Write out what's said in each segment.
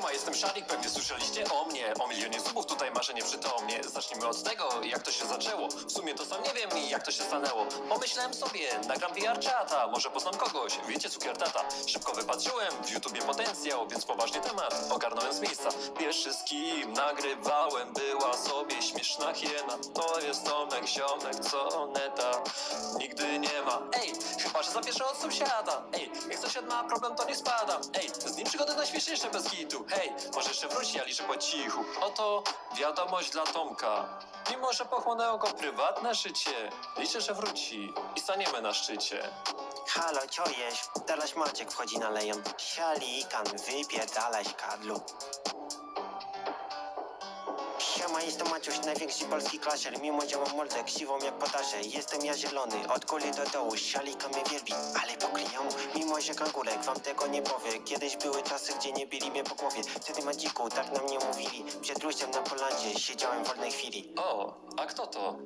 Siema, jestem Szarik, pewnie słyszeliście o mnie O milionie subów tutaj marzenie przytomnie. Zacznijmy od tego, jak to się zaczęło. W sumie to sam nie wiem, jak to się stanęło. Pomyślałem sobie, nagram VR czata Może poznam kogoś, wiecie cukier tata. Szybko wypatrzyłem w YouTubie potencjał Więc poważnie temat. Ogarnąłem z miejsca. Pierwszy z kim nagrywałem Była sobie śmieszna hiena. To jest Tomek, ziomek, co neta? Nigdy nie ma. Ej, chyba, że zapieszę od sąsiada. Ej, jak sąsiad ma problem, to nie spada. Ej, z nim przygody najśmieszniejsze bez hitu Hej, może jeszcze wróci, a liczę po cichu Oto wiadomość dla Tomka Mimo, że pochłonęło go prywatne życie Liczę, że wróci i staniemy na szczycie Halo, co jest? Teraz Maciek wchodzi na lejon. Sialikan, wypierdalaj kadlu. Siema, jestem Maciuś, największy polski klaser. Mimo, że mam mordę ksywą jak podasze Jestem ja zielony, od kuli do dołu. Sialika mnie wielbi, ale pokryją. Mimo, że kangurek wam tego nie powie. Kiedyś były czasy, gdzie nie bili mnie po głowie. Wtedy Maciku, tak na mnie mówili. Przed lustrem na Polandzie siedziałem w wolnej chwili. O, a kto to?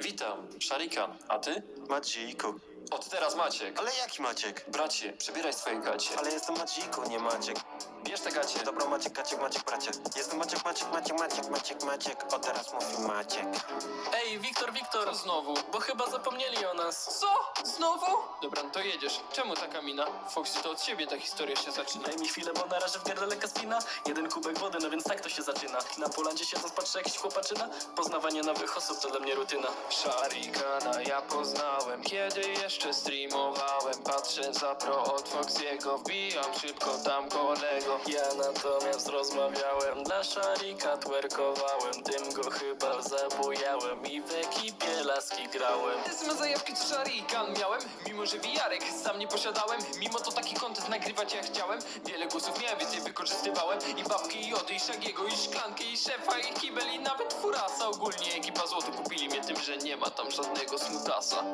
Witam, Szarikan, a ty? Maciku, Od teraz Maciek. Ale jaki Maciek? Bracie, przebieraj swoje gacie. Ale jestem Maciku, nie Maciek Bierz te gacie Dobra, Maciek, Maciek, Maciek, bracie. Jestem Maciek, Maciek, Maciek, Maciek, Maciek, Maciek. O, teraz mówi Maciek. Ej, Wiktor, Wiktor! Znowu, bo chyba zapomnieli o nas. Co? Znowu? Dobra, no to jedziesz. Czemu taka mina? Foxy, to od ciebie ta historia się zaczyna. Daj mi chwilę, bo na razie w gardle kaspina Jeden kubek wody, no więc tak to się zaczyna Na Polandzie się patrzę jakiś chłopaczyna Poznawanie nowych osób to dla mnie rutyna Szarikana ja poznałem, kiedy jeszcze streamowałem Patrzę za pro od Foxiego, wbijam szybko tam kolego Ja natomiast rozmawiałem Dla szarika twerkowałem Tym go chyba zabujałem I w ekipie laski grałem. Same zajawki co Szarikan miałem Mimo, że wiarek sam nie posiadałem Mimo to taki kontent nagrywać ja chciałem. Wiele głosów miałem, więc je wykorzystywałem I babki, i jody, i szagiego, i szklankę, i szefa, i kibel, i nawet furasa. Ogólnie ekipa złoty kupili mnie tym, że nie ma tam żadnego smutasa